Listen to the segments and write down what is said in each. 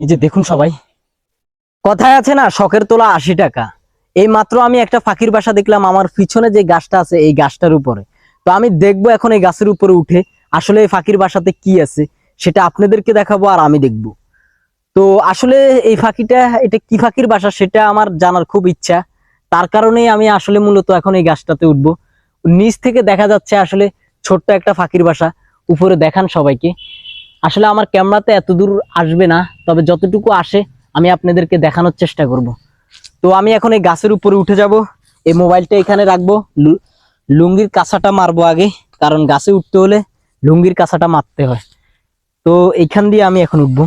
এই যে দেখুন সবাই। কথায় আছে না, শখের তোলা আশি টাকা। এই মাত্র আমি একটা ফাঁকির বাসা দেখলাম, আমার পিছনে যে গাছটা আছে, এই গাছটার উপরে। তো আমি দেখব এখন এই গাছের উপরে উঠে, আসলে এই ফাঁকির বাসাতে কি আছে, সেটা আপনাদেরকে দেখাবো আর আমি দেখব। তো আসলে এই ফাঁকিটা, এটা কি ফাঁকির বাসা সেটা আমার জানার খুব ইচ্ছা। তার কারণেই আমি আসলে মূলত এখন এই গাছটাতে উঠবো। নিচ থেকে দেখা যাচ্ছে আসলে ছোট্ট একটা ফাঁকির বাসা। উপরে দেখান সবাইকে। আসলে আমার ক্যামেরাতে এত দূর আসবে না, তবে যতটুকু আসে আমি আপনাদেরকে দেখানোর চেষ্টা করব। তো আমি এখন এই গাছের উপরে উঠে যাব, এই মোবাইলটা এখানে রাখব লুঙ্গির কাঁচাটা মারবো আগে, কারণ গাছে উঠতে হলে লুঙ্গির কাঁচাটা মারতে হয়। তো এইখান দিয়ে আমি এখন উঠবো।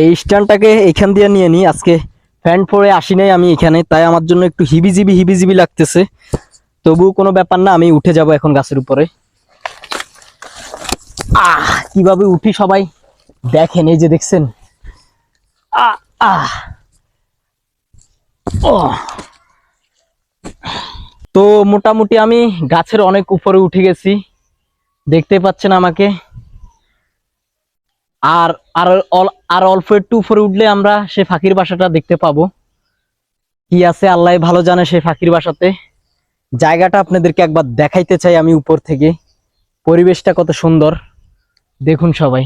এই স্ট্যান্ডটাকে এইখান দিয়ে নিয়ে নিই, আজকে ফ্যান পরে আসি নাই আমি এখানে, তাই আমার জন্য একটু হিবিজিবি হিবিজিবি লাগতেছে। তবুও কোনো ব্যাপার না, আমি উঠে যাব এখন গাছের উপরে। আহ, কীভাবে উঠি সবাই? দেখেন, এই যে দেখছেন? আহ তো মোটামুটি আমি গাছের অনেক উপরে উঠে গেছি। দেখতে পাচ্ছেন আমাকে? আর আর আর অল্প একটু উপরে উঠলে আমরা সে ফাঁকির বাসাটা দেখতে পাবো। কি আছে, আল্লাহ ভালো জানে সেই ফাঁকির বাসাতে। জায়গাটা আপনাদেরকে একবার দেখাইতে চাই আমি উপর থেকে। পরিবেশটা কত সুন্দর। দেখুন সবাই।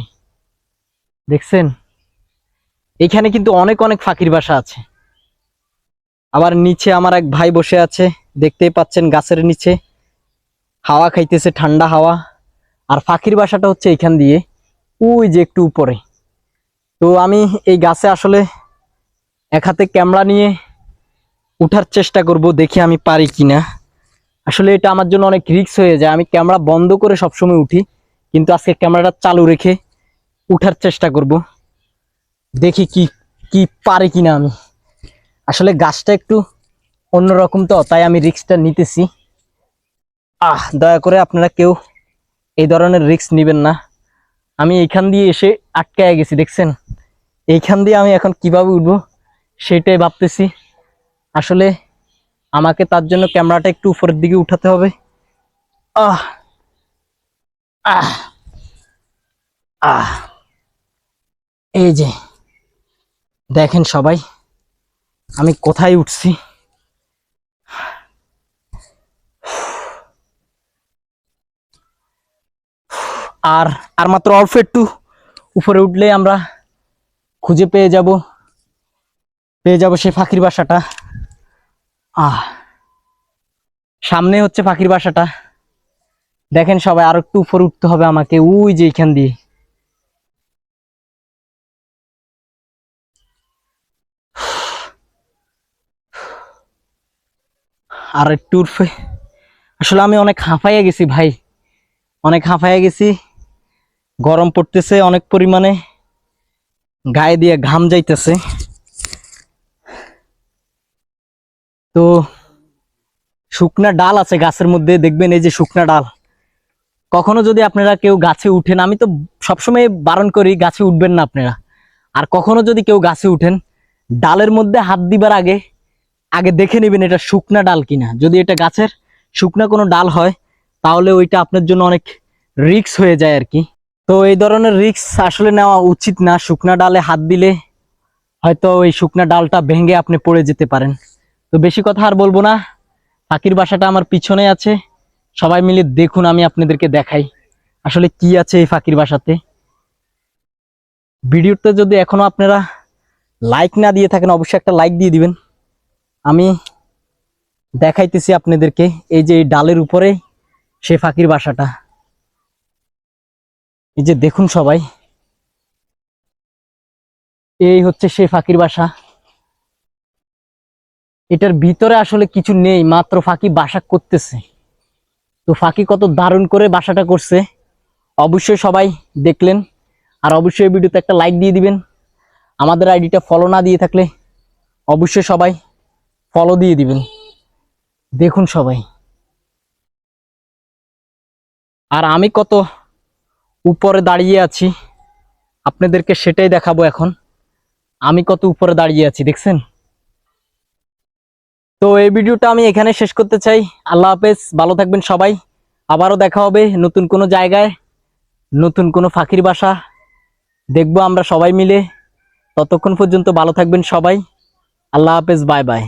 দেখছেন? এখানে কিন্তু অনেক অনেক ফাঁকির বাসা আছে। আবার নিচে আমার এক ভাই বসে আছে, দেখতেই পাচ্ছেন গাছের নিচে। হাওয়া খাইতেছে, ঠান্ডা হাওয়া। আর ফাঁকির বাসাটা হচ্ছে এখান দিয়ে, ওই যে একটু উপরে। তো আমি এই গাছে আসলে এক হাতে ক্যামেরা নিয়ে উঠার চেষ্টা করব, দেখি আমি পারি কিনা। আসলে এটা আমার জন্য অনেক রিস্ক হয়ে যায়। আমি ক্যামেরা বন্ধ করে সবসময় উঠি। কিন্তু আজকে ক্যামেরাটা চালু রেখে উঠার চেষ্টা করব। দেখি কি কি পারি কিনা আমি। আসলে গাছটা একটু অন্যরকম তো, তাই আমি রিস্কটা নিতেছি। আহ, দয়া করে আপনারা কেউ এই ধরনের রিক্স নেবেন না। আমি এইখান দিয়ে এসে আটকায় গেছি, দেখছেন? এইখান দিয়ে আমি এখন কীভাবে উঠবো সেটাই ভাবতেছি। আসলে আমাকে তার জন্য ক্যামেরাটা একটু উপরের দিকে উঠাতে হবে। আহ আহ আহ। এই যে, দেখেন সবাই, আমি কোথায় উঠছি? আর আর মাত্র অল্প একটু উপরে উঠলে আমরা খুঁজে পেয়ে যাব। পেয়ে যাব সেই ফাঁকির বাসাটা। আহ সামনে হচ্ছে ফাঁকির বাসাটা। দেখেন সবাই, আর একটু উপরে উঠতে হবে আমাকে। ওই যে এখান দিয়ে। আর একটু উঠবে। আসলে আমি অনেক হাঁফাইয়া গেছি ভাই। অনেক হাঁফাইয়া গেছি। গরম পড়তেছে অনেক পরিমাণে। গায়ে দিয়ে ঘাম যাইতেছে। তো শুকনা ডাল আছে গাছের মধ্যে, দেখবেন এই যে শুকনা ডাল। কখনো যদি আপনারা কেউ গাছে উঠেন, আমি তো সবসময় বারণ করি, গাছে উঠবেন না আপনারা। আর কখনো যদি কেউ গাছে উঠেন, ডালের মধ্যে হাত দিবার আগে আগে দেখে নেবেন এটা শুকনা ডাল কিনা। যদি এটা গাছের শুকনা কোনো ডাল হয়, তাহলে ওইটা আপনার জন্য অনেক রিক্স হয়ে যায় আর কি। তো এই ধরনের রিক্স আসলে নেওয়া উচিত না। শুকনা ডালে হাত দিলে হয়তো ওই শুকনা ডালটা ভেঙে আপনি পড়ে যেতে পারেন। তো বেশি কথা আর বলব না। পাখির বাসাটা আমার পিছনে আছে। সবাই মিলে দেখুন, আমি আপনাদেরকে দেখাই। আসলে কি আছে এই ফাঁকির বাসাতে? ভিডিওতে যদি এখনও আপনারা লাইক না দিয়ে থাকেন, অবশ্যই একটা লাইক দিয়ে দিবেন। আমি দেখাইতেছি আপনাদেরকে এই যে ডালের উপরে সে ফাঁকির বাসাটা। এই যে দেখুন সবাই। এই হচ্ছে সেই ফাঁকির বাসা। এটার ভিতরে আসলে কিছু নেই, মাত্র ফাঁকি বাসা করতেছে। তো ফাঁকি কত দারুণ করে বাসাটা করছে। অবশ্যই সবাই দেখলেন। আর অবশ্যই ভিডিওতে একটা লাইক দিয়ে দিবেন। আমাদের আইডিটা ফলো না দিয়ে থাকলে অবশ্যই সবাই ফলো দিয়ে দিবেন। দেখুন সবাই। আর আমি কত উপরে দাঁড়িয়ে আছি, আপনাদেরকে সেটাই দেখাবো এখন। আমি কত উপরে দাঁড়িয়ে আছি, দেখছেন? তো এই ভিডিওটা আমি এখানে শেষ করতে চাই। আল্লাহ হাফেজ, ভালো থাকবেন সবাই। আবারও দেখা হবে নতুন কোনো জায়গায়, নতুন কোনো ফাঁকির বাসা। দেখব আমরা সবাই মিলে। ততক্ষণ পর্যন্ত ভালো থাকবেন সবাই। আল্লাহ হাফেজ, বাই বাই।